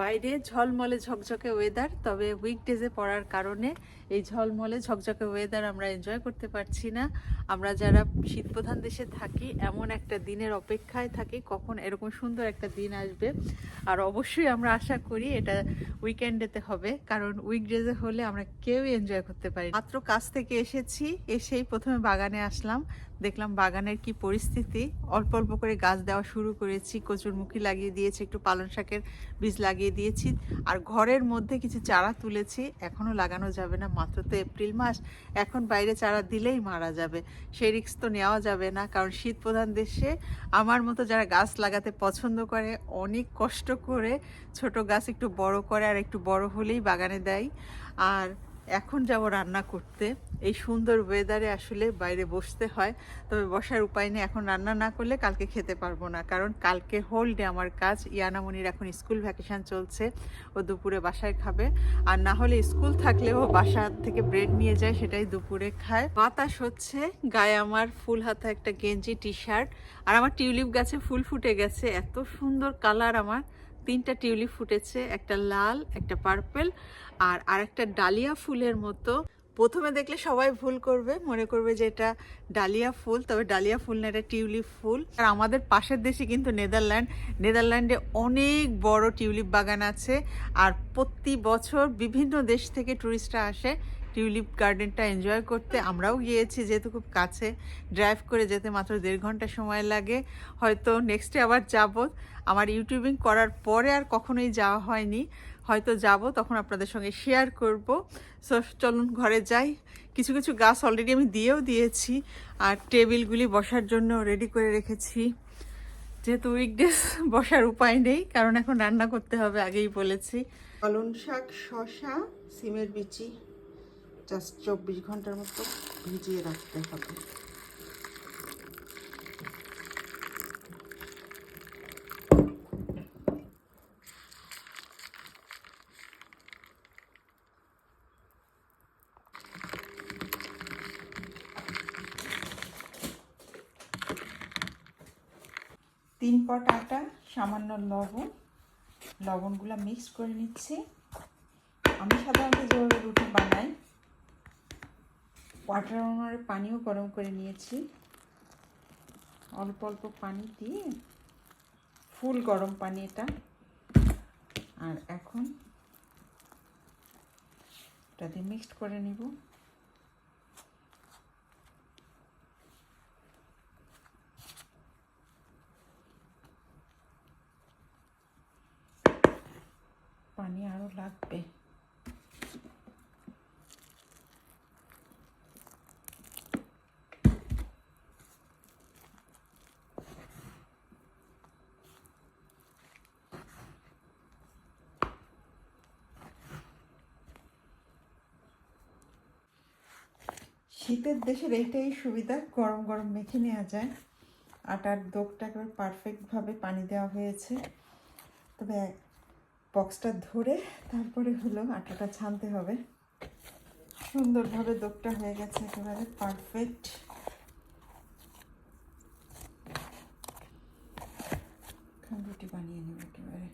বাইরে ঝলমলে ঝকঝকে ওয়েদার তবে উইকডেজে পড়ার কারণে এই ঝলমলে ঝকঝকে ওয়েদার আমরা এনজয় করতে পারছি না। আমরা যারা শীতপ্রধান দেশে থাকি, এমন একটা দিনের অপেক্ষায় থাকি, কখন এরকম সুন্দর একটা দিন আসবে। আর অবশ্যই আমরা আশা করি এটা উইকেন্ডেতে হবে, কারণ উইকডেজে হলে আমরা কেউই এনজয় করতে পারি মাত্র কাজ থেকে এসেছি, এসেই প্রথমে বাগানে আসলাম। দেখলাম বাগানের কি পরিস্থিতি। অল্প অল্প করে গাছ দেওয়া শুরু করেছি কচুরমুখী লাগিয়ে দিয়েছি, একটু পালং শাকের বীজ লাগিয়ে দিয়েছি আর ঘরের মধ্যে কিছু চারা তুলেছি। এখনও লাগানো যাবে না, মাত্র তো এপ্রিল মাস। এখন বাইরে চারা দিলেই মারা যাবে। সেই রিস্ক তো নেওয়া যাবে না, কারণ শীত প্রধান দেশে আমার মতো যারা গাছ লাগাতে পছন্দ করে, অনেক কষ্ট করে ছোট গাছ একটু বড় করে আর একটু বড় হলেই বাগানে দেয়। আর এখন যাব রান্না করতে। এই সুন্দর ওয়েদারে আসলে বাইরে বসতে হয়। তবে বসার উপায় নেই, এখন রান্না না করলে কালকে খেতে পারব না। কারণ কালকে হোল ডে আমার কাজ, ইয়ানামনির এখন স্কুল ভ্যাকেশন চলছে, ও দুপুরে বাসায় খাবে। আর না হলে স্কুল থাকলেও বাসা থেকে ব্রেড নিয়ে যায়, সেটাই দুপুরে খায়। বাতাস হচ্ছে, গায়ে আমার ফুল হাতা একটা গেঞ্জি টি শার্ট আর আমার টিউলিপ গাছে ফুল ফুটে গেছে, এত সুন্দর কালার আমার। তিনটা টিউলিপ ফুটেছে, একটা লাল, একটা পার্পেল, আর আরেকটা ডালিয়া ফুলের মতো। প্রথমে দেখলে সবাই ভুল করবে, মনে করবে যে এটা ডালিয়া ফুল, তবে ডালিয়া ফুল না, এটা টিউলিপ ফুল। আর আমাদের পাশের দেশে কিন্তু নেদারল্যান্ড, নেদারল্যান্ডে অনেক বড় টিউলিপ বাগান আছে। আর প্রতি বছর বিভিন্ন দেশ থেকে ট্যুরিস্টরা আসে টিউলিপ গার্ডেনটা এনজয় করতে আমরাও গিয়েছি, যেহেতু খুব কাছে। ড্রাইভ করে যেতে মাত্র দেড় ঘণ্টা সময় লাগে। হয়তো নেক্সটে আবার যাব। আমার ইউটিউবিং করার পরে আর কখনোই যাওয়া হয়নি। হয়তো যাব, তখন আপনাদের সঙ্গে শেয়ার করব। সো চলুন ঘরে যাই। কিছু কিছু গাছ অলরেডি আমি দিয়েও দিয়েছি। আর টেবিলগুলি বসার জন্য রেডি করে রেখেছি। যেহেতু উইকডেজ বসার উপায় নেই, কারণ এখন রান্না করতে হবে আগেই বলেছি। পালন শাক শশা সিমের বিচি। জাস্ট চব্বিশ ঘণ্টার মতো ভিজিয়ে রাখতে হবে। তিন পট আটা, সামান্য লবণ। লবণগুলো মিক্স করে নিচ্ছি। আমি সাধারণত যেভাবে রুটি বানাই ওয়াটার ওনারে পানিও গরম করে নিয়েছি। অল্প অল্প পানি দিয়ে ফুল গরম পানি এটা। আর এখন এটা দিয়ে মিক্সড করে নিব। পানি আরও লাগবে। শীতের দেশের এইটাই সুবিধা, গরম গরম মেখে নেওয়া যায়। আটার দোকটা একেবারে পারফেক্টভাবে পানি দেওয়া হয়েছে। তবে বক্সটা ধরে তারপরে হলো আটাটা ছানতে হবে। সুন্দরভাবে দোকটা হয়ে গেছে একেবারে পারফেক্ট রুটি বানিয়ে নেব একেবারে।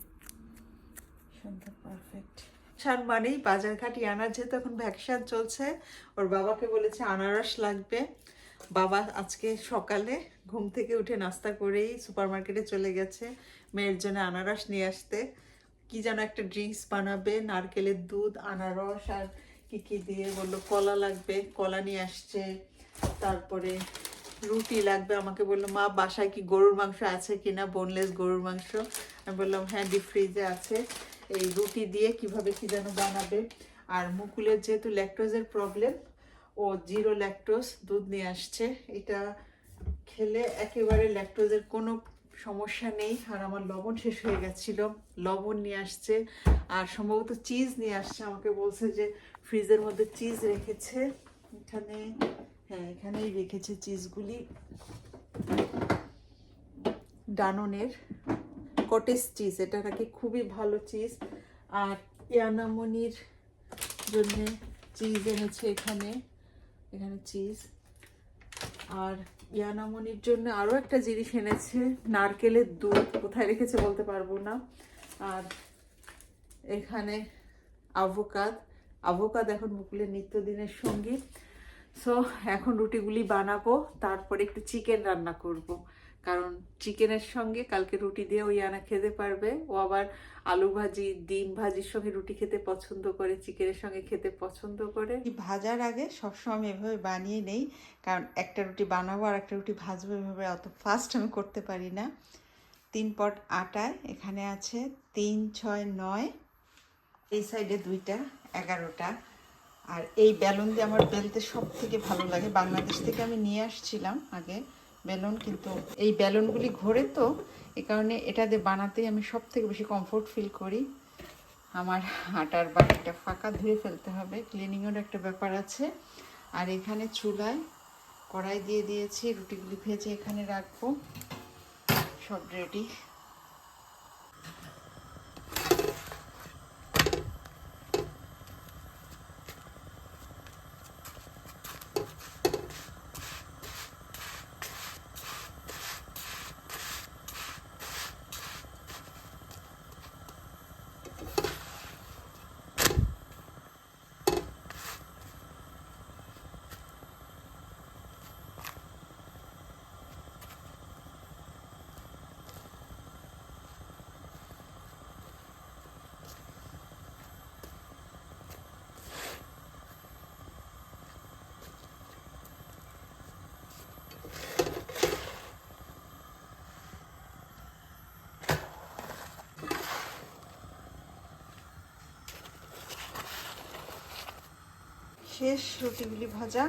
সুন্দর পারফেক্ট সার মানেই বাজার ঘাটি আনার, যেহেতু এখন ভ্যাকসান চলছে, ওর বাবাকে বলেছে আনারস লাগবে। বাবা আজকে সকালে ঘুম থেকে উঠে নাস্তা করেই সুপার মার্কেটে চলে গেছে মেয়ের জন্য আনারস নিয়ে আসতে। কি যেন একটা ড্রিঙ্কস বানাবে, নারকেলের দুধ, আনারস, আর কি কি দিয়ে বলল, কলা লাগবে, কলা নিয়ে আসছে। তারপরে রুটি লাগবে, আমাকে বলল, মা, বাসায় কি গরুর মাংস আছে কিনা? বোনলেস গরুর মাংস। আমি বললাম হ্যাঁ ডিপ ফ্রিজে আছে। এই রুটি দিয়ে কীভাবে কি যেন বানাবে। আর মুকুলের যেহেতু ল্যাকটোজের প্রবলেম ও জিরো ল্যাকটোজ দুধ নিয়ে আসছে। এটা খেলে একেবারে ল্যাকটোজের কোনো সমস্যা নেই। আর আমার লবণ শেষ হয়ে গেছিল। লবণ নিয়ে আসছে। আর সম্ভবত চিজ নিয়ে আসছে। আমাকে বলছে যে ফ্রিজের মধ্যে চিজ রেখেছে। এখানে হ্যাঁ এখানেই রেখেছে চিজগুলি ডাননের। কটেজ চিজ এটা নাকি খুবই ভালো চিজ আর ইয়ানামনির জন্য চিজ এনেছে এখানে এখানে চিজ আর ইয়ানামনির জন্য আরও একটা জিনিস এনেছে, নারকেলের দুধ, কোথায় রেখেছে বলতে পারব না। আর এখানে আভোকাদ আভোকাদ এখন মুকুলের নিত্যদিনের সঙ্গী। সো এখন রুটিগুলি বানাবো, তারপরে একটু চিকেন রান্না করব। কারণ চিকেনের সঙ্গে কালকে রুটি দিয়ে ওই আনা খেতে পারবে। ও আবার আলু ভাজি, ডিম ভাজির সঙ্গে রুটি খেতে পছন্দ করে, চিকেনের সঙ্গে খেতে পছন্দ করে। ভাজার আগে সবসময় আমি এভাবে বানিয়ে নেই, কারণ একটা রুটি বানাবো আর একটা রুটি ভাজবো এভাবে অত ফাস্ট আমি করতে পারি না। তিন পট আটায়, এখানে আছে তিন, ছয়, নয়, এই সাইডে দুইটা, এগারোটা। আর এই বেলুন দিয়ে আমার বেলতে সব থেকে ভালো লাগে। বাংলাদেশ থেকে আমি নিয়ে আসছিলাম আগে। বেলুন, কিন্তু এই বেলুনগুলি ঘোরে তো, এ কারণে এটা দিয়ে বানাতেই আমি সব থেকে বেশি কমফোর্ট ফিল করি। আমার আটার বাটিটা ফাঁকা, ধুয়ে ফেলতে হবে। ক্লিনিংয়ের একটা ব্যাপার আছে। আর এখানে চুলায় কড়াই দিয়ে দিয়েছি, রুটিগুলি ভেজে এখানে রাখব। সব রেডি শেষ রুটিগুলি ভাজা।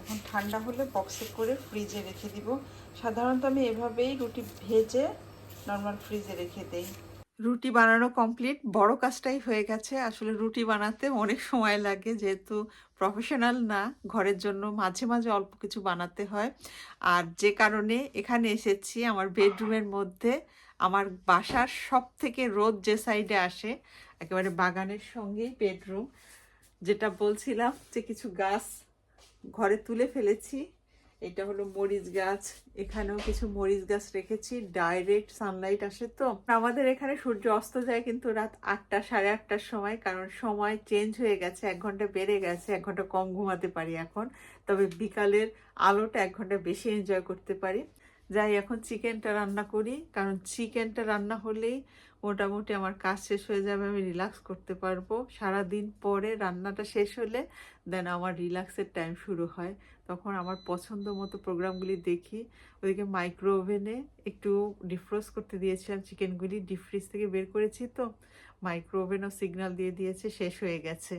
এখন ঠান্ডা হলে বক্সে করে ফ্রিজে রেখে দিব। সাধারণত আমি এভাবেই রুটি ভেজে নর্মাল ফ্রিজে রেখে দেই। রুটি বানানো কমপ্লিট বড় কাজটাই হয়ে গেছে। আসলে রুটি বানাতে অনেক সময় লাগে, যেহেতু প্রফেশনাল না, ঘরের জন্য মাঝে মাঝে অল্প কিছু বানাতে হয়। আর যে কারণে এখানে এসেছি, আমার বেডরুমের মধ্যে। আমার বাসার সব থেকে রোদ যে সাইডে আসে, একেবারে বাগানের সঙ্গেই বেডরুম যেটা বলছিলাম যে কিছু গাছ ঘরে তুলে ফেলেছি, এটা হলো মরিচ গাছ। এখানেও কিছু মরিচ গাছ রেখেছি ডাইরেক্ট সানলাইট আসে তো। আমাদের এখানে সূর্য অস্ত যায় কিন্তু রাত আটটা, সাড়ে আটটার সময়, কারণ সময় চেঞ্জ হয়ে গেছে, এক ঘণ্টা বেড়ে গেছে, এক ঘণ্টা কম ঘুমাতে পারি এখন। তবে বিকালের আলোটা এক ঘণ্টা বেশি এনজয় করতে পারি। যাই, এখন চিকেনটা রান্না করি। কারণ চিকেনটা রান্না হলেই মোটামুটি আমার কাজ শেষ হয়ে যাবে, আমি রিল্যাক্স করতে পারব। সারা দিন পরে রান্নাটা শেষ হলে দেন আমার রিল্যাক্সের টাইম শুরু হয়। তখন আমার পছন্দ মতো প্রোগ্রামগুলি দেখি। ওইদিকে মাইক্রো ওভেনে একটু ডিফ্রোজ করতে দিয়েছিলাম চিকেনগুলি। ডিপ ফ্রিজ থেকে বের করেছি তো মাইক্রো ওভেনও সিগন্যাল দিয়ে দিয়েছে, শেষ হয়ে গেছে।